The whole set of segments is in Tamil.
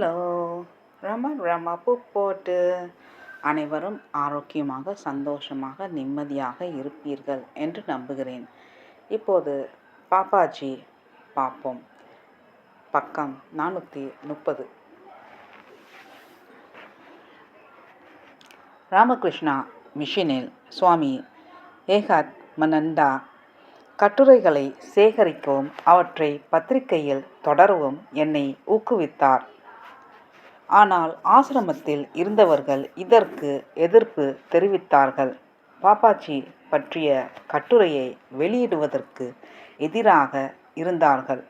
ஹலோ. ரம ரம போட்டு அனைவரும் ஆரோக்கியமாக சந்தோஷமாக நிம்மதியாக இருப்பீர்கள் என்று நம்புகிறேன். இப்போது பாப்பாஜி பார்ப்போம் பக்கம் நானூற்றி முப்பது. ராமகிருஷ்ணா மிஷனில் சுவாமி ஏகாத் மனந்தா கட்டுரைகளை சேகரிக்கவும் அவற்றை பத்திரிகையில் தொடரவும் என்னை ஊக்குவித்தார். ஆனால் ஆசிரமத்தில் இருந்தவர்கள் இதற்கு எதிர்ப்பு தெரிவித்தார்கள். பாப்பாஜி பற்றிய கட்டுரையை வெளியிடுவதற்கு எதிராக இருந்தார்கள்.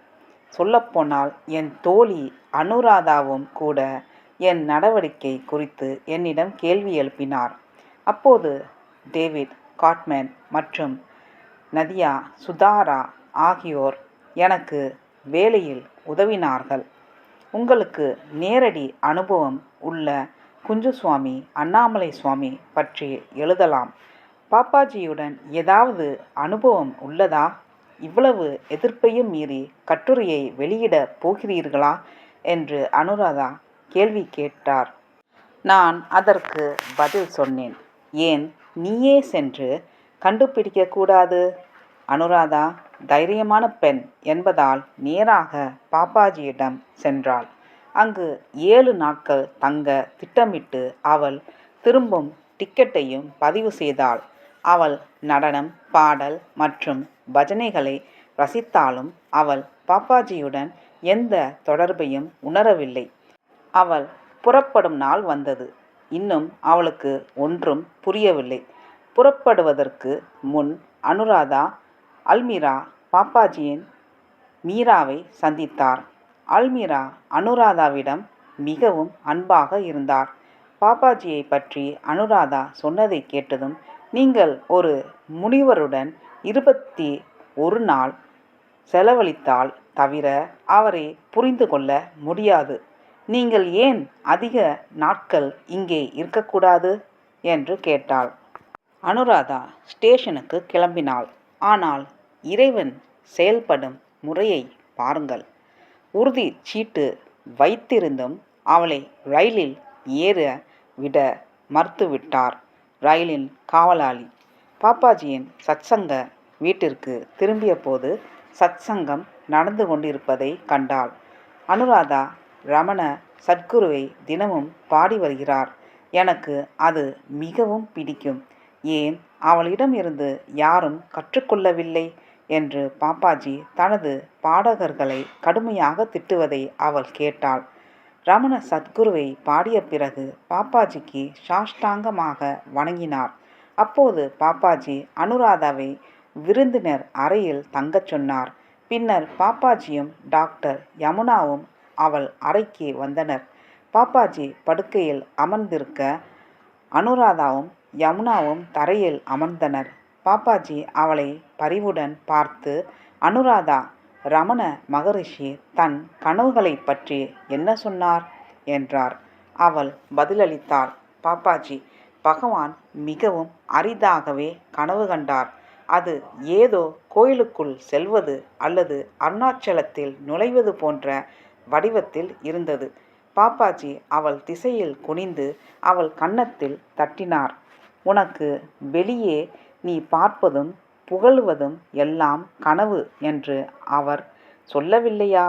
சொல்லப்போனால் என் தோழி அனுராதாவும் கூட என் நடவடிக்கை குறித்து என்னிடம் கேள்வி எழுப்பினார். அப்போது டேவிட் காட்மேன் மற்றும் நதியா சுதாரா ஆகியோர் எனக்கு வேலையில் உதவினார்கள். உங்களுக்கு நேரடி அனுபவம் உள்ள குஞ்சுசுவாமி அண்ணாமலை சுவாமி பற்றி எழுதலாம். பாப்பாஜியுடன் ஏதாவது அனுபவம் உள்ளதா? இவ்வளவு எதிர்ப்பையும் மீறி கட்டுரையை வெளியிட போகிறீர்களா? என்று அனுராதா கேள்வி கேட்டார். நான் அதற்கு பதில் சொன்னேன். ஏன்? நீயே சென்று கண்டுபிடிக்கக்கூடாது. அனுராதா தைரியமான பெண் என்பதால் நேராக பாப்பாஜியிடம் சென்றாள். அங்கு ஏழு நாட்கள் தங்க திட்டமிட்டு அவள் திரும்பும் டிக்கெட்டையும் பதிவு செய்தாள். அவள் நடனம் பாடல் மற்றும் பஜனைகளை ரசித்தாலும் அவள் பாப்பாஜியுடன் எந்த தொடர்பையும் உணரவில்லை. அவள் புறப்படும் நாள் வந்தது. இன்னும் அவளுக்கு ஒன்றும் புரியவில்லை. புறப்படுவதற்கு முன் அனுராதா அல்மீரா பாப்பாஜியின் மீராவை சந்தித்தார். அல்மீரா அனுராதாவிடம் மிகவும் அன்பாக இருந்தார். பாப்பாஜியை பற்றி அனுராதா சொன்னதை கேட்டதும் நீங்கள் ஒரு முனிவருடன் இருபத்தி ஒரு நாள் செலவழித்தால் தவிர அவரை புரிந்து கொள்ள முடியாது. நீங்கள் ஏன் அதிக நாட்கள் இங்கே இருக்கக்கூடாது என்று கேட்டாள். அனுராதா ஸ்டேஷனுக்கு கிளம்பினாள். ஆனால் இறைவன் செயல்படும் முறையை பாருங்கள். உறுதி சீட்டு வைத்திருந்தும் அவளை ரயிலில் ஏற விட மறுத்துவிட்டார் ரயிலின் காவலாளி. பாப்பாஜியின் சத்சங்க வீட்டிற்கு திரும்பிய போது சத்சங்கம் நடந்து கொண்டிருப்பதை கண்டாள். அனுராதா ரமண சத்குருவை தினமும் பாடி வருகிறார். எனக்கு அது மிகவும் பிடிக்கும். ஏன்? அவளிடம் இருந்து யாரும் கற்றுக்கொள்ளவில்லை. என்று பாப்பாஜி தனது பாடகர்களை கடுமையாக திட்டுவதை அவள் கேட்டாள். ரமண சத்குருவை பாடிய பிறகு பாப்பாஜிக்கு சாஷ்டாங்கமாக வணங்கினார். அப்போது பாப்பாஜி அனுராதாவை விருந்தினர் அறையில் தங்கச் சொன்னார். பின்னர் பாப்பாஜியும் டாக்டர் யமுனாவும் அவள் அறைக்கு வந்தனர். பாப்பாஜி படுக்கையில் அமர்ந்திருக்க அனுராதாவும் யமுனாவும் தரையில் அமர்ந்தனர். பாப்பாஜி அவளை பரிவுடன் பார்த்து அனுராதா ரமண மகரிஷி தன் கனவுகளை பற்றி என்ன சொன்னார்? என்றார். அவள் பதிலளித்தாள் பாப்பாஜி பகவான் மிகவும் அரிதாகவே கனவு கண்டார். அது ஏதோ கோயிலுக்குள் செல்வது அல்லது அருணாச்சலத்தில் நுழைவது போன்ற வடிவத்தில் இருந்தது. பாப்பாஜி அவள் திசையில் குனிந்து அவள் கன்னத்தில் தட்டினார். உனக்கு வெளியே நீ பார்ப்பதும் புகழுவதும் எல்லாம் கனவு என்று அவர் சொல்லவில்லையா?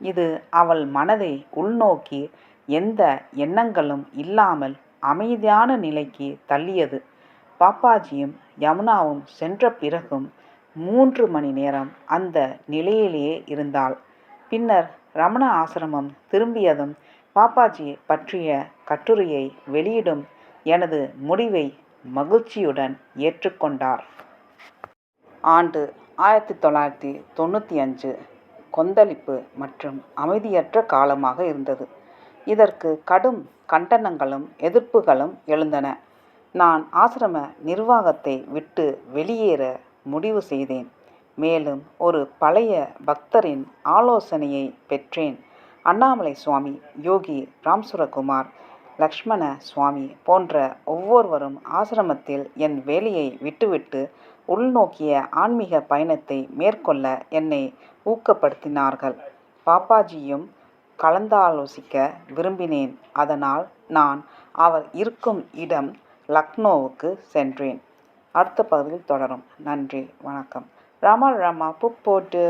இது அவள் மனதை உள்நோக்கி எந்த எண்ணங்களும் இல்லாமல் அமைதியான நிலைக்கு தள்ளியது. பாப்பாஜியும் யமுனாவும் சென்ற பிறகும் மூன்று மணி நேரம் அந்த நிலையிலேயே இருந்தாள். பின்னர் ரமண ஆசிரமம் திரும்பியதும் பாப்பாஜி பற்றிய கட்டுரையை வெளியிடும் எனது முடிவை மகிழ்ச்சியுடன் ஏற்றுக்கொண்டார். ஆண்டு ஆயிரத்தி தொள்ளாயிரத்தி தொண்ணூற்றி அஞ்சு கொந்தளிப்பு மற்றும் அமைதியற்ற காலமாக இருந்தது. இதற்கு கடும் கண்டனங்களும் எதிர்ப்புகளும் எழுந்தன. நான் ஆசிரம நிர்வாகத்தை விட்டு வெளியேற முடிவு செய்தேன். மேலும் ஒரு பழைய பக்தரின் ஆலோசனையை பெற்றேன். அண்ணாமலை சுவாமி யோகி ராம்சுரகுமார் லக்ஷ்மண சுவாமி போன்ற ஒவ்வொருவரும் ஆசிரமத்தில் என் வேலையை விட்டுவிட்டு உள்நோக்கிய ஆன்மீக பயணத்தை மேற்கொள்ள என்னை ஊக்கப்படுத்தினார்கள். பாப்பாஜியும் கலந்தாலோசிக்க விரும்பினேன். அதனால் நான் அவர் இருக்கும் இடம் லக்னோவுக்கு சென்றேன். அடுத்த பகுதியில் தொடரும். நன்றி வணக்கம். ராமா ராமா புக் போட்டு.